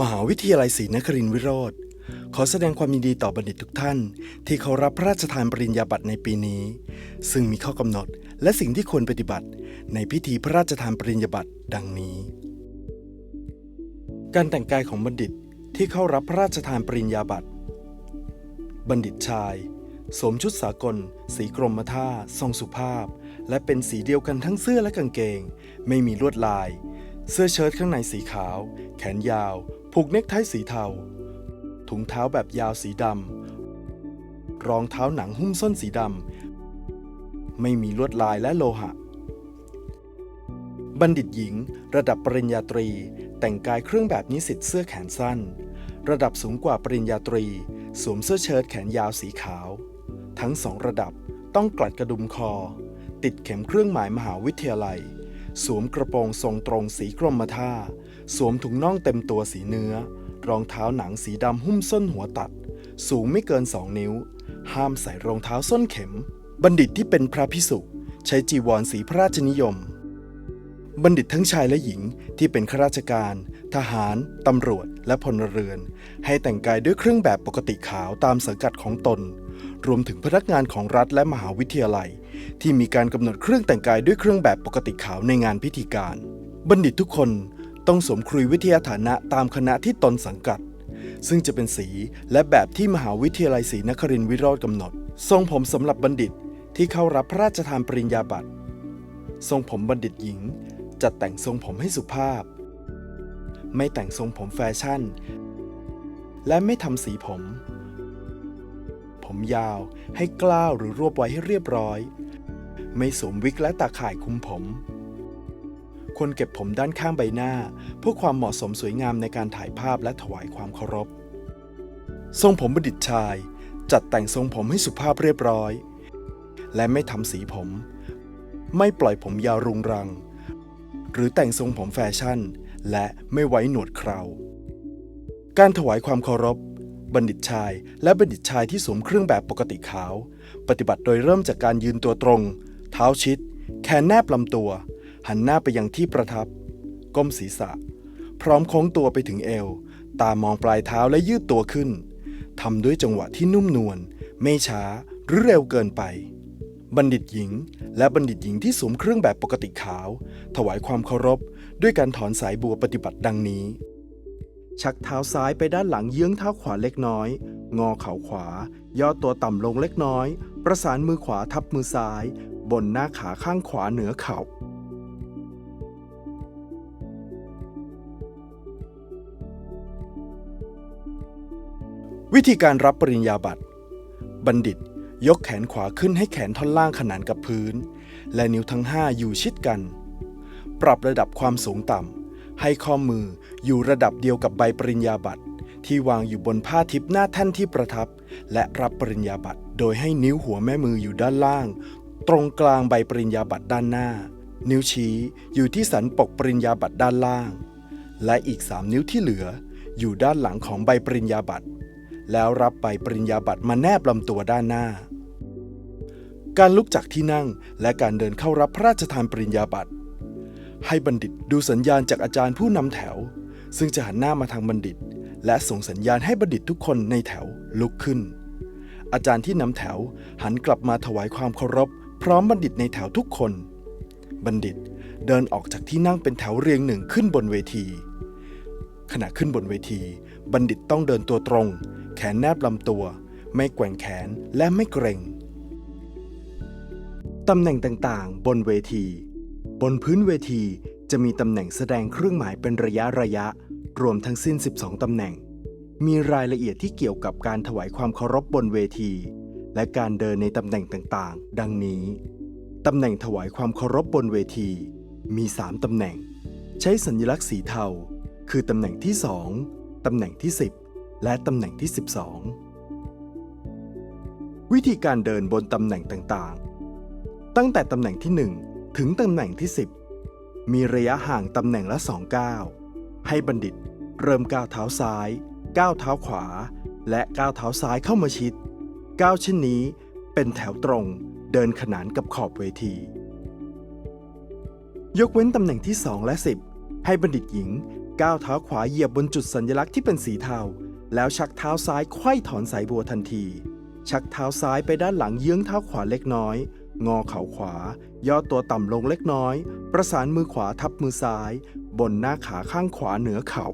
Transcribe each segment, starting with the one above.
มหาวิทยาลัยศรีนครินทรวิโรธขอแสดงความยินดีต่อบัณฑิตทุกท่าน ที่เขารับพระราชทานปริญญาบัตรในปีนี้ ซึ่งมีข้อกำหนดและสิ่งที่ควรปฏิบัติ ในพิธีพระราชทานปริญญาบัตรดังนี้ การแต่งกายของบัณฑิตที่เข้ารับพระราชทานปริญญาบัตร บัณฑิตชาย สวมชุดสากล สีกรมท่าทรงสุภาพ และเป็นสีเดียวกันทั้งเสื้อและกางเกง ไม่มีลวดลาย เสื้อเชิ้ตข้างในสีขาว แขนยาว ผูกเนคไทสีเทา ถุงเท้าแบบยาวสีดำ รองเท้าหนังหุ้มส้นสีดำ ไม่มีลวดลายและโลหะ บัณฑิตหญิง ระดับปริญญาตรี แต่งกายเครื่องแบบนิสิตเสื้อแขนสั้น ระดับสูงกว่าปริญญาตรี สวมเสื้อเชิ้ตแขนยาวสีขาว ทั้งสองระดับต้องกลัดกระดุมคอ ติดเข็มเครื่องหมายมหาวิทยาลัย สวมกระโปรงทรงตรงสีกรมท่า สวมถุงน่องเต็มตัวสีเนื้อ รองเท้าหนังสีดำหุ้มส้นหัวตัด สูงไม่เกิน2นิ้ว ห้ามใส่รองเท้าส้นเข็ม บัณฑิตที่เป็นพระพิสุใช้จีวรสีพระราชนิยม บัณฑิตทั้งชายและหญิงที่เป็นข้าราชการ ทหาร ตำรวจ และพลเรือน ให้แต่งกายด้วยเครื่องแบบปกติขาวตามสังกัดของตน รวมถึงพนักงานของรัฐและมหาวิทยาลัย ที่มีการกำหนดเครื่องแต่งกายด้วยเครื่องแบบปกติขาวในงานพิธีการ บัณฑิตทุกคนต้องสวมครุยวิทยาฐานะตามคณะที่ตนสังกัด ซึ่งจะเป็นสีและแบบที่มหาวิทยาลัยศรีนครินทรวิโรธกำหนด ทรงผมสำหรับบัณฑิตที่เข้ารับพระราชทานปริญญาบัตร ทรงผมบัณฑิตหญิง จัดแต่งทรงผมให้สุภาพ ไม่แต่งทรงผมแฟชั่น และไม่ทำสีผม ผมยาว ให้กล้าวหรือรวบไว้ให้เรียบร้อย ไม่สวมวิกและตาข่ายคุมผมควรเก็บผมด้านข้างใบหน้า เพื่อความเหมาะสมสวยงามในการถ่ายภาพและถวายความเคารพ ทรงผมบัณฑิตชาย จัดแต่งทรงผมให้สุภาพเรียบร้อย และไม่ทำสีผม ไม่ปล่อยผมยาวรุงรัง หรือแต่งทรงผมแฟชั่น และไม่ไว้หนวดเครา การถวายความเคารพ บัณฑิตชาย และบัณฑิตชายที่สวมเครื่องแบบปกติขาว ปฏิบัติโดยเริ่มจากการยืนตัวตรง เท้าชิด แขนแนบลำตัว หันหน้าไปยังที่ประทับ ก้มศีรษะ พร้อมโค้งตัวไปถึงเอว ตามองปลายเท้าและยืดตัวขึ้นทำด้วยจังหวะที่นุ่มนวลไม่ช้าหรือเร็วเกินไป บัณฑิตหญิง และบัณฑิตหญิงที่สวมเครื่องแบบปกติขาว ถวายความเคารพ ด้วยการถอนสายบัวปฏิบัติดังนี้ ชักเท้าซ้ายไปด้านหลังเยื้องเท้าขวาเล็กน้อย งอเข่าขวา ย่อตัวต่ำลงเล็กน้อย ประสานมือขวาทับมือซ้าย บนหน้าขาข้างขวาเหนือเข่า วิธีการรับปริญญาบัตร บัณฑิตยกแขนขวาขึ้นให้แขนท่อนล่างขนานกับพื้น และนิ้วทั้งห้าอยู่ชิดกัน ปรับระดับความสูงต่ำ ให้ข้อมืออยู่ระดับเดียวกับใบปริญญาบัตร ที่วางอยู่บนผ้าทิพย์หน้าแท่นที่ประทับ และรับปริญญาบัตร โดยให้นิ้วหัวแม่มืออยู่ด้านล่าง ตรงกลางใบปริญญาบัตรด้านหน้า นิ้วชี้อยู่ที่สันปกปริญญาบัตรด้านล่าง และอีก3นิ้วที่เหลือ อยู่ด้านหลังของใบปริญญาบัตร แล้วรับใบปริญญาบัตรมาแนบลำตัวด้านหน้า การลุกจากที่นั่งและการเดินเข้ารับพระราชทานปริญญาบัตร ให้บัณฑิตดูสัญญาณจากอาจารย์ผู้นำแถว ซึ่งจะหันหน้ามาทางบัณฑิต และส่งสัญญาณให้บัณฑิตทุกคนในแถวลุกขึ้น อาจารย์ที่นำแถวหันกลับมาถวายความเคารพ พร้อมบัณฑิตในแถวทุกคน บัณฑิตเดินออกจากที่นั่งเป็นแถวเรียงหนึ่งขึ้นบนเวที ขณะขึ้นบนเวที บัณฑิตต้องเดินตัวตรง แขนแนบลำตัว ไม่แกว่งแขนและไม่เกรงตำแหน่งต่างๆ บนเวที บนพื้นเวทีจะมีตำแหน่งแสดงเครื่องหมายเป็นระยะระยะ รวมทั้งสิ้น 12 ตำแหน่ง มีรายละเอียดที่เกี่ยวกับการถวายความเคารพบนเวที และการเดินในตำแหน่งต่างๆ ดังนี้ ตำแหน่งถวายความเคารพบนเวที มี 3 ตำแหน่ง ใช้สัญลักษณ์สีเทา คือตำแหน่งที่ 2 ตำแหน่งที่ 10 และตำแหน่งที่ 12 วิธีการเดินบนตำแหน่งต่างๆ ตั้งแต่ตำแหน่งที่ 1 ถึงตำแหน่งที่ 10 มีระยะห่างตำแหน่งละ2ก้าวให้บัณฑิตเริ่มก้าวเท้าซ้ายก้าวเท้าขวา และก้าวเท้าซ้ายเข้ามาชิดก้าวเช่นนี้เป็นแถวตรงเดินขนานกับขอบเวที ยกเว้นตำแหน่งที่ 2 และ 10 ให้บัณฑิตหญิงก้าวเท้าขวาเหยียบบนจุดสัญลักษณ์ที่เป็นสีเทาแล้วชักเท้าซ้ายไขว้ถอนสายบัวทันที ชักเท้าซ้ายไปด้านหลังเยื้องเท้าขวาเล็กน้อย งอเข่าขวา ย่อตัวต่ำลงเล็กน้อย ประสานมือขวาทับมือซ้าย บนหน้าขาข้างขวาเหนือเข่า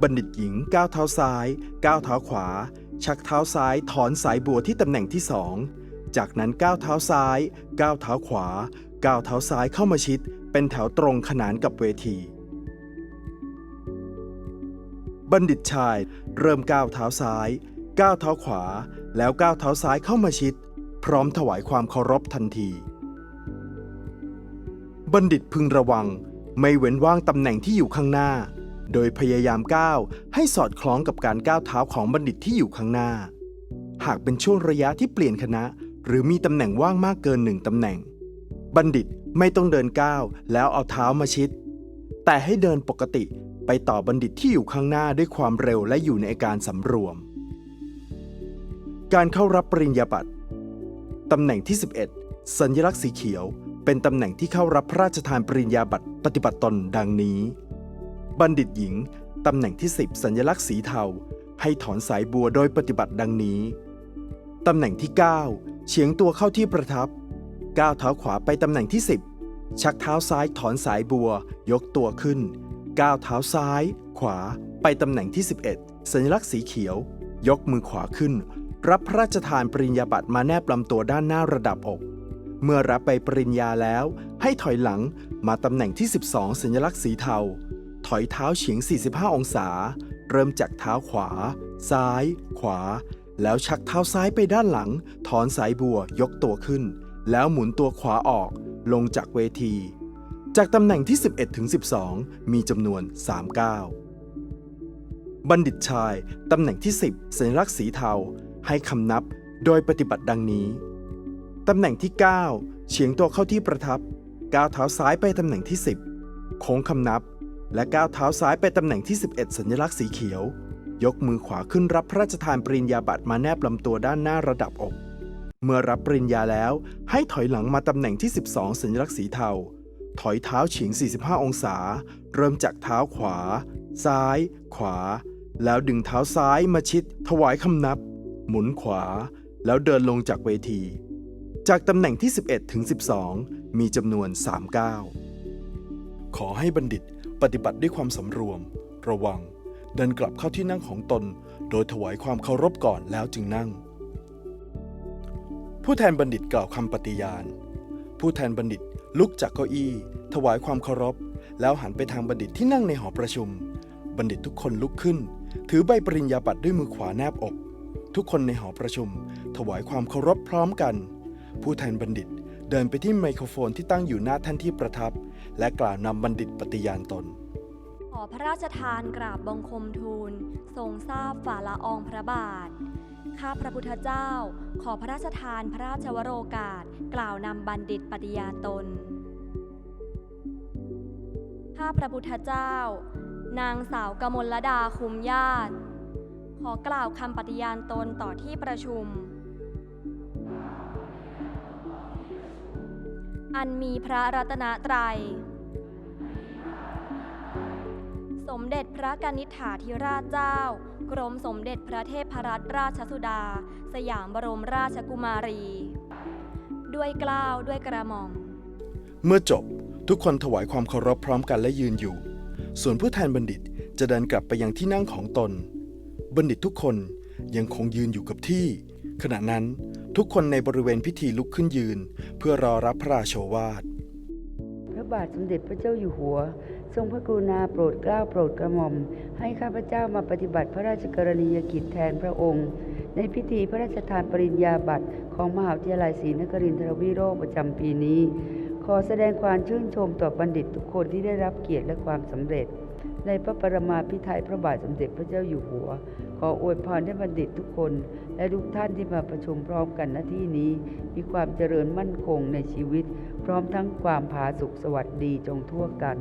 บัณฑิตหญิงก้าวเท้าซ้าย ก้าวเท้าขวา ชักเท้าซ้ายถอนสายบัวที่ตำแหน่งที่สองจากนั้นก้าวเท้าซ้าย ก้าวเท้าขวา ก้าวเท้าซ้ายเข้ามาชิด เป็นแถวตรงขนานกับเวที บัณฑิตชายเริ่มก้าวเท้าซ้าย ก้าวเท้าขวา แล้วก้าวเท้าซ้ายเข้ามาชิด พร้อมถวายความเคารพทันที บัณฑิตพึงระวังไม่เว้นว่างตำแหน่งที่อยู่ข้างหน้า โดยพยายามก้าวให้สอดคล้องกับการก้าวเท้าของบัณฑิตที่อยู่ข้างหน้า หากเป็นช่วงระยะที่เปลี่ยนคณะ หรือมีตำแหน่งว่างมากเกินหนึ่งตำแหน่ง บัณฑิตไม่ต้องเดินก้าวแล้วเอาเท้ามาชิด แต่ให้เดินปกติไปต่อบัณฑิตที่อยู่ข้างหน้าด้วยความเร็วและอยู่ในอาการสำรวม การเข้ารับปริญญาบัตร ตำแหน่งที่ 11 สัญลักษณ์สีเขียว เป็นตำแหน่งที่เข้ารับพระราชทานปริญญาบัตรปฏิบัติตนดังนี้ บัณฑิตหญิง ตำแหน่งที่ 10 สัญลักษณ์สีเทา ให้ถอนสายบัวโดยปฏิบัติดังนี้ ตำแหน่งที่ 9 เฉียงตัวเข้าที่ประทับ ก้าวเท้าขวาไปตำแหน่งที่ 10 ชักเท้าซ้ายถอนสายบัว ยกตัวขึ้น ก้าวเท้าซ้าย ขวา ไปตำแหน่งที่ 11 สัญลักษณ์สีเขียว ยกมือขวาขึ้น รับพระราชทานปริญญาบัตรมาแนบลำตัวด้านหน้าระดับอก เมื่อรับใบปริญญาแล้ว ให้ถอยหลังมาตำแหน่งที่ 12 สัญลักษณ์สีเทา ถอยเท้าเฉียง 45 องศา เริ่มจากเท้าขวา ซ้าย ขวา แล้วชักเท้าซ้ายไปด้านหลัง ถอนสายบัวยกตัวขึ้น แล้วหมุนตัวขวาออก ลงจากเวที จากตำแหน่งที่ 11 ถึง 12 มีจำนวน3ก้าบัณฑิตชาย ตำแหน่งที่ 10 สัญลักษณ์สีเทา ให้คำนับโดยปฏิบัติดังนี้ ตำแหน่งที่ 9 เฉียงตัวเข้าที่ประทับก้าวเท้าซ้ายไปตำแหน่งที่ 10 โค้งคำนับ และก้าวเท้าซ้ายไปตำแหน่งที่ 11 สัญลักษณ์สีเขียว ยกมือขวาขึ้นรับพระราชทานปริญญาบัตรมาแนบลำตัวด้านหน้าระดับอก เมื่อรับปริญญาแล้วให้ถอยหลังมาตำแหน่งที่ 12 สัญลักษณ์สีเทา ถอยเท้าเฉียง 45 องศา เริ่มจากเท้าขวา ซ้าย ขวา แล้วดึงเท้าซ้ายมาชิด ถวายคำนับ หมุนขวา แล้วเดินลงจากเวที จากตำแหน่งที่ 11 ถึง 12 มีจำนวน 3 ก้าวขอให้บัณฑิตปฏิบัติด้วยความสำรวม ระวัง เดินกลับเข้าที่นั่งของตน โดยถวายความเคารพก่อนแล้วจึงนั่ง ผู้แทนบัณฑิตกล่าวคำปฏิญาณ ผู้แทนบัณฑิตลุกจากเก้าอี้ ถวายความเคารพ แล้วหันไปทางบัณฑิตที่นั่งในหอประชุม บัณฑิตทุกคนลุกขึ้น ถือใบปริญญาบัตรด้วยมือขวาแนบอก ทุกคนในหอประชุม ถวายความเคารพพร้อมกัน ผู้แทนบัณฑิตเดินไปที่ไมโครโฟนที่ตั้งอยู่หน้าแท่นที่ประทับ และกล่าวนำบัณฑิตปฏิญาณตน ขอพระราชทานกราบบังคมทูล ทรงทราบฝ่าละอองพระบาท ข้าพระพุทธเจ้า ขอพระราชทานพระราชวโรกาส กล่าวนำบัณฑิตปฏิญาณตน ข้าพระพุทธเจ้า นางสาวกมลดาคุมญาติ ขอกล่าวคำปฏิญาณตนต่อที่ประชุม อันมีพระรัตนตรัย สมเด็จพระกนิษฐาธิราชเจ้า กรมสมเด็จพระเทพรัตนราชสุดา สยามบรมราชกุมารี ด้วยกล้าวด้วยกระหม่อม เมื่อจบทุกคนถวายความเคารพพร้อมกันและยืนอยู่ ส่วนผู้แทนบัณฑิตจะเดินกลับไปยังที่นั่งของตน บัณฑิตทุกคนยังคงยืนอยู่กับที่ ขณะนั้นทุกคนในบริเวณพิธีลุกขึ้นยืน เพื่อรอรับพระราโชวาท พระบาทสมเด็จพระเจ้าอยู่หัว ทรงพระกรุณาโปรดเกล้าโปรดกระหม่อม ให้ข้าพเจ้ามาปฏิบัติพระราชกรณียกิจแทนพระองค์ ในพิธีพระราชทานปริญญาบัตรของมหาวิทยาลัยศรีนครินทรวิโรธประจำปีนี้ ขอแสดงความชื่นชมต่อบัณฑิตทุกคนที่ได้รับเกียรติและความสำเร็จ ในพระปรมาภิไทยพระบาทสมเด็จพระเจ้าอยู่หัว ขออวยพรให้บัณฑิตทุกคน และทุกท่านที่มาประชุมพร้อมกันณที่นี้ มีความเจริญมั่นคงในชีวิต พร้อมทั้งความผาสุกสวัสดีจงทั่วกัน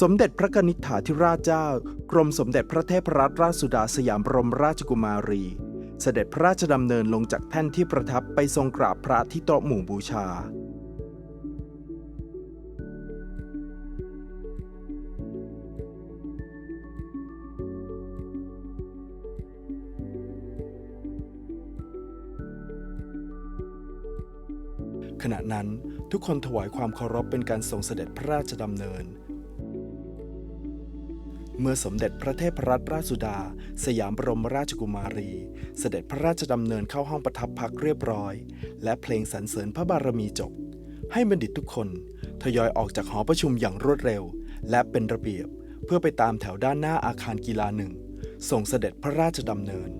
สมเด็จพระกนิษฐาธิราชเจ้า กรมสมเด็จพระเทพรัตนราชสุดาสยามบรมราชกุมารี เสด็จพระราชดำเนินลงจากแท่นที่ประทับไปทรงกราบพระที่โต๊ะหมู่บูชา ขณะนั้นทุกคนถวายความเคารพเป็นการทรงเสด็จพระราชดำเนิน เมื่อสมเด็จพระเทพรัตนราชสุดา สยามบรมราชกุมารี เสด็จพระราชดำเนินเข้าห้องประทับพักเรียบร้อย และเพลงสรรเสริญพระบารมีจบ ให้บัณฑิตทุกคนทยอยออกจากหอประชุมอย่างรวดเร็ว และเป็นระเบียบเพื่อไปตามแถวด้านหน้าอาคารกีฬาหนึ่งส่งเสด็จพระราชดำเนิน